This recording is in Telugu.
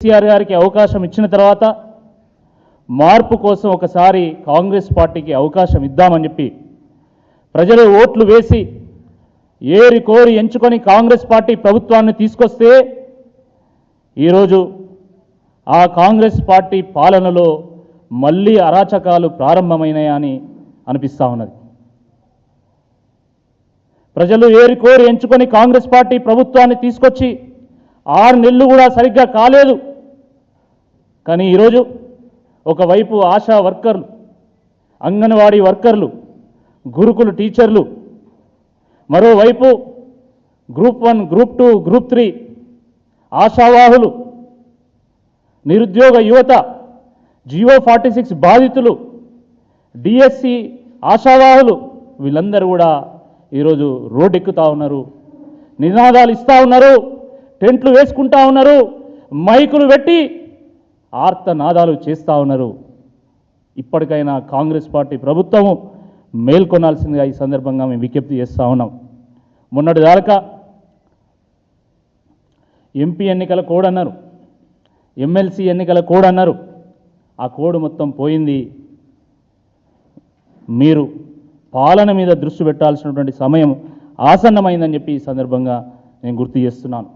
కేసీఆర్ గారికి అవకాశం ఇచ్చిన తర్వాత మార్పు కోసం ఒకసారి కాంగ్రెస్ పార్టీకి అవకాశం ఇద్దామని చెప్పి ప్రజలు ఓట్లు వేసి ఏరి కోరి ఎంచుకొని కాంగ్రెస్ పార్టీ ప్రభుత్వాన్ని తీసుకొస్తే ఈరోజు ఆ కాంగ్రెస్ పార్టీ పాలనలో మళ్ళీ అరాచకాలు ప్రారంభమైనాయని అనిపిస్తూ ఉన్నది. ప్రజలు ఏరి కోరి ఎంచుకొని కాంగ్రెస్ పార్టీ ప్రభుత్వాన్ని తీసుకొచ్చి ఆరు నెలలు కూడా సరిగ్గా కాలేదు. కానీ ఈరోజు ఒకవైపు ఆశా వర్కర్లు అంగన్వాడీ వర్కర్లు గురుకులు టీచర్లు మరోవైపు group one group two group three ఆశావాహులు నిరుద్యోగ యువత జియో ఫార్టీ సిక్స్ బాధితులు డిఎస్సి ఆశావాహులు వీళ్ళందరూ కూడా ఈరోజు రోడ్డెక్కుతా ఉన్నారు. నినాదాలు ఇస్తూ ఉన్నారు టెంట్లు వేసుకుంటా ఉన్నారు మైకులు పెట్టి ఆర్తనాదాలు చేస్తూ ఉన్నారు. ఇప్పటికైనా కాంగ్రెస్ పార్టీ ప్రభుత్వము మేల్కొనాల్సిందిగా ఈ సందర్భంగా మేము విజ్ఞప్తి చేస్తూ ఉన్నాం. మొన్నటి దాకా ఎంపీ ఎన్నికల కోడ్ అన్నారు. ఎమ్మెల్సీ ఎన్నికల కోడ్ అన్నారు. ఆ కోడ్ మొత్తం పోయింది. మీరు పాలన మీద దృష్టి పెట్టాల్సినటువంటి సమయం ఆసన్నమైందని చెప్పి ఈ సందర్భంగా నేను గుర్తు చేస్తున్నాను.